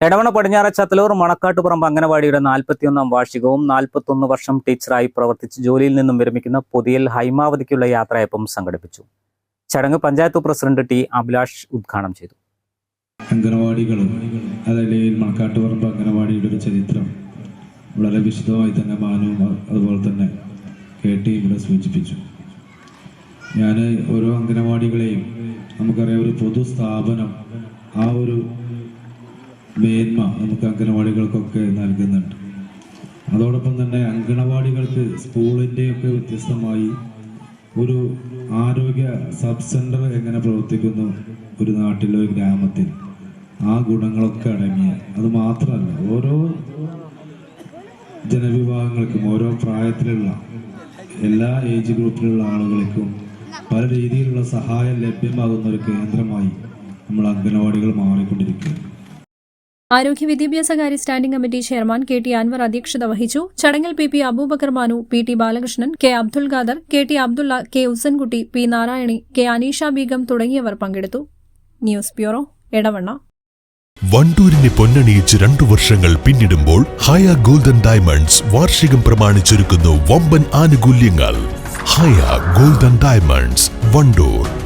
Edavanna പടിഞ്ഞാറ Chathallur Manakkattupuram അംഗനവാടിയുടെ നാൽപ്പത്തിയൊന്നാം വാർഷികവും നാൽപ്പത്തൊന്ന് വർഷം ടീച്ചറായി പ്രവർത്തിച്ച് ജോലിയിൽ നിന്നും വിരമിക്കുന്ന പുതിയൽ ഹൈമാവതിക്കുള്ള യാത്രയപ്പം സംഘടിപ്പിച്ചു. ചടങ്ങ് പഞ്ചായത്ത് പ്രസിഡന്റ് ടി അഭിലാഷ് ഉദ്ഘാടനം ചെയ്തു. അംഗനവാടിയുടെ ചരിത്രം. വളരെ വിശദമായി തന്നെ മാനവും അതുപോലെ തന്നെ കേട്ടി ഇവിടെ സൂചിപ്പിച്ചു. ഞാൻ ഓരോ അംഗനവാടികളെയും നമുക്കറിയാം ഒരു പൊതു സ്ഥാപനം ആ ഒരു മേന്മ നമുക്ക് അംഗനവാടികൾക്കൊക്കെ നൽകുന്നുണ്ട്. അതോടൊപ്പം തന്നെ അംഗനവാടികൾക്ക് സ്കൂളിന്റെയൊക്കെ വ്യത്യസ്തമായി ഒരു ആരോഗ്യ സബ് സെന്റർ എങ്ങനെ പ്രവർത്തിക്കുന്നു ഒരു നാട്ടിലോ ഗ്രാമത്തിൽ? ആ ഗുണങ്ങളൊക്കെ അടങ്ങിയ അത് മാത്രമല്ല ഓരോ ജനവിഭാഗങ്ങൾക്കും ഓരോ പ്രായത്തിലുള്ള എല്ലാ ഏജ് ഗ്രൂപ്പിലുള്ള ആളുകൾക്കും പല രീതിയിലുള്ള സഹായം ലഭ്യമാകുന്ന ഒരു കേന്ദ്രമായി നമ്മൾ അംഗനവാടികൾ മാറിക്കൊണ്ടിരിക്കുകയാണ്. ആരോഗ്യ വിദ്യാഭ്യാസകാര്യ standing committee chairman K T Anwar അധ്യക്ഷത വഹിച്ചു. ചടങ്ങിൽ P P Abubakar Manu P T Balakrishnan K Abdul Khader K T Abdulla K Usankutty P Narayani K Aneesha Begum തുടങ്ങിയവർ പങ്കെടുത്തു. News bureau Edavanna. വണ്ടൂരിനെ പൊന്നണിയിച്ച് രണ്ടു വർഷങ്ങൾ പിന്നിടുമ്പോൾ ഹയ ഗോൾഡൻ ഡയമണ്ട്സ് വാർഷികം പ്രമാണിച്ചൊരുക്കുന്നു വമ്പൻ ആനുകൂല്യങ്ങൾ. Haya golden diamonds Wandoor.